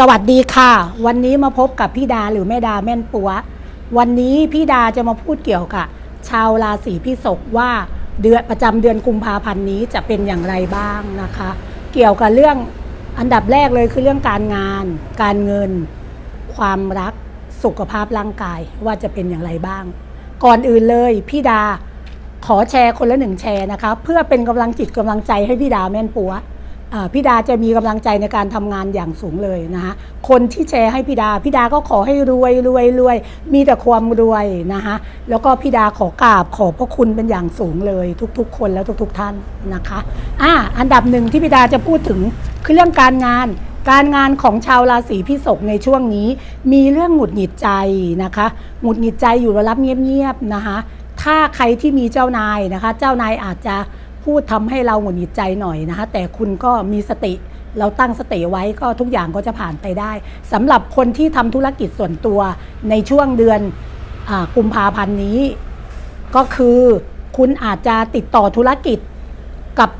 สวัสดีค่ะ วันนี้มาพบกับพี่ดาหรือแม่ดาแม่นปัว วันนี้พี่ดาจะมาพูดเกี่ยวกับชาวราศีพิษกว่าเดือนประจำเดือนกุมภาพันธ์นี้จะเป็นอย่างไรบ้างนะคะ เกี่ยวกับเรื่องอันดับแรกเลยคือเรื่องการงาน การเงิน ความรักสุขภาพร่างกายว่าจะเป็นอย่างไรบ้าง ก่อนอื่นเลยพี่ดาขอแชร์คนละหนึ่งแชร์นะคะ เพื่อเป็นกำลังจิตกำลังใจให้พี่ดาแม่นปัว พี่ดาจะมีกำลังใจในการทำงานอย่างสูงเลยนะคะคนที่แชร์ให้พี่ดาพี่ดาก็ขอให้รวยรวยรวยมีแต่ความรวยนะคะแล้วก็พี่ดาขอกราบขอบพระคุณเป็นอย่างสูงเลย ทุก ๆ คนแล้วทุก ๆ ท่านนะคะอ่าอันดับหนึ่งที่พี่ดาจะพูดถึงคือเรื่องการงานการงานของชาวราศีพิษกในช่วงนี้ มีเรื่องหงุดหงิดใจนะคะหงุดหงิดใจอยู่ระลับเงียบๆนะคะ ถ้าใครที่มีเจ้านายนะคะ เจ้านายอาจจะ พูดทำให้เราหงุดหงิดใจหน่อยนะคะ แต่คุณก็มีสติเราตั้งสติไว้ก็ทุกอย่างก็จะผ่านไปได้สำหรับคนที่ทำธุรกิจส่วนตัวในช่วงเดือนอกุมภาพันธ์นี้ ก็คือคุณอาจจะติดต่อธุรกิจกับ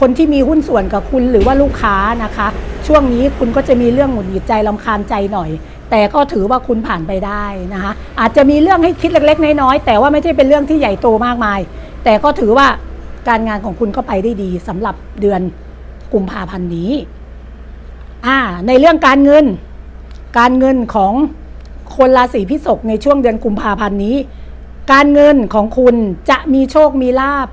คนที่มีหุ้นส่วนกับคุณหรือว่าลูกค้านะคะ ช่วงนี้คุณก็จะมีเรื่องหงุดหงิดใจลำคาญใจหน่อย แต่ก็ถือว่าคุณผ่านไปได้นะคะอาจจะมีเรื่องให้คิดเล็ก ๆ น้อยๆแต่ว่าไม่ใช่เป็นเรื่องที่ใหญ่โตมากมาย แต่ก็ถือว่าการงานของคุณก็ไปได้ดีสำหรับเดือนกุมภาพันธ์นี้อ่าในเรื่องการเงิน การเงินของคนราศีพิษกในช่วงเดือนกุมภาพันธ์นี้ การเงินของคุณจะมีโชคมีลาบ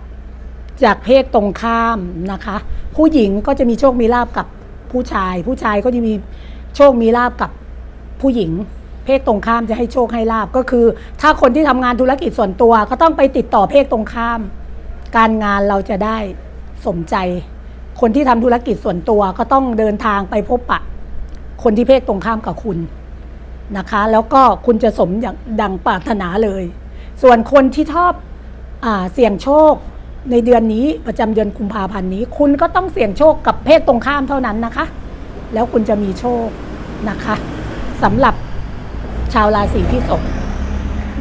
จากเพศตรงข้ามนะคะ ผู้หญิงก็จะมีโชคมีลาบกับผู้ชาย ผู้ชายก็จะมีโชคมีลาบกับ ผู้หญิง เพศตรงข้ามจะให้โชคให้ลาบก็คือ ถ้าคนที่ทำงานธุรกิจส่วนตัวก็ต้องไปติดต่อเพศตรงข้าม การงานเราจะได้สมใจ คนที่ทำธุรกิจส่วนตัวก็ต้องเดินทางไปพบปะ คนที่เพศตรงข้ามกับคุณนะคะ แล้วก็คุณจะสมอย่างดังปรารถนาเลย ส่วนคนที่ชอบอเสี่ยงโชคในเดือนนี้ประจำเดือนกุมภาพันธ์นี้ คุณก็ต้องเสี่ยงโชคกับเพศตรงข้ามเท่านั้นนะคะ แล้วคุณจะมีโชคนะคะ สำหรับชาวราศีพิษก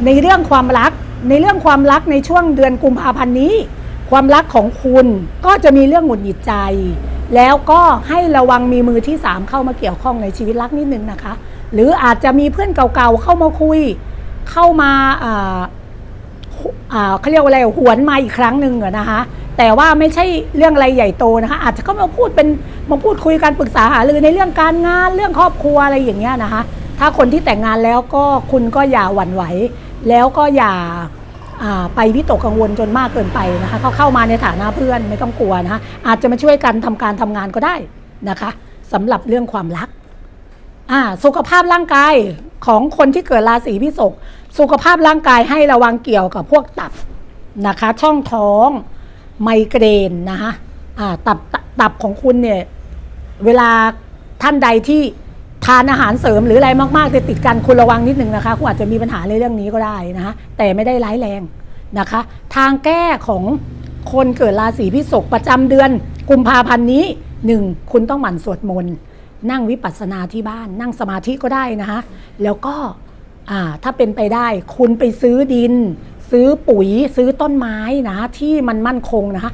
ในเรื่องความรักในเรื่องความรักในช่วงเดือนกุมภาพันธ์นี้ ความรักของคุณก็จะมีเรื่องหงุดหงิดใจ แล้วก็ให้ระวังมีมือที่สามเข้ามาเกี่ยวข้องในชีวิตรักนิดนึงนะคะ หรืออาจจะมีเพื่อนเก่าๆเข้ามาคุย เข้ามาอ่าเขาเรียกว่าอะไรหวนมาอีกครั้งหนึ่งอนะคะแต่ว่าไม่ใช่เรื่องอะไรใหญ่โตนะคะ อาจจะก็มาพูดเป็น มาพูดคุยกันปรึกษาหารือในเรื่องการงานเรื่องครอบครัวอะไรอย่างเงี้ยนะคะ ถ้าคนที่แต่งงานแล้วก็คุณก็อย่าหวั่นไหว แล้วก็อย่าไปวิตกกังวลจนมากเกินไปนะคะเขาเข้ามาในฐานะเพื่อนไม่ต้องกลัวนะคะอาจจะมาช่วยกันทำการทำงานก็ได้นะคะสำหรับเรื่องความรักสุขภาพร่างกายของคนที่เกิดราศีพิษกสุขภาพร่างกายให้ระวังเกี่ยวกับพวกตับนะคะ ช่องท้องไมเกรนนะคะอ่าตับตับตับของคุณเนี่ย เวลาท่านใดที่ทานอาหารเสริมหรืออะไรมากๆจะติดกันคุณระวังนิดนึงนะคะคุณอาจจะมีปัญหาในเรื่องนี้ก็ได้นะคะแต่ไม่ได้ร้ายแรงนะคะ ทางแก้ของคนเกิดราศีพิษกประจำเดือน กุมภาพันธ์นี้หนึ่งคุณต้องหมั่นสวดมนต์นั่งวิปัสสนาที่บ้าน นั่งสมาธิก็ได้นะคะแล้วก็ถ้าเป็นไปได้ คุณไปซื้อดิน ซื้อปุ๋ยซื้อต้นไม้นะที่มันมั่นคงนะคะ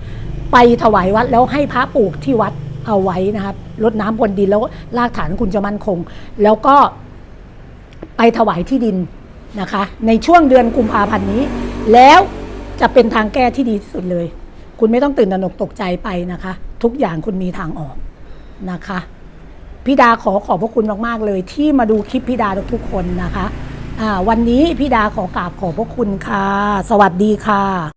ไปถวายวัดแล้วให้พระปลูกที่วัด เอาไว้นะครับรดน้ำบนดินแล้วรากฐานคุณจะมั่นคง แล้วก็ไปถวายที่ดินนะคะ ในช่วงเดือนกุมภาพันธ์นี้ แล้วจะเป็นทางแก้ที่ดีที่สุดเลย คุณไม่ต้องตื่นตระหนกตกใจไปนะคะ ทุกอย่างคุณมีทางออกนะคะพี่ดาขอขอบพระคุณมากๆเลย ที่มาดูคลิปพี่ดาทุกคนนะคะอ่าวันนี้พี่ดาขอกราบขอบพระคุณค่ะ สวัสดีค่ะ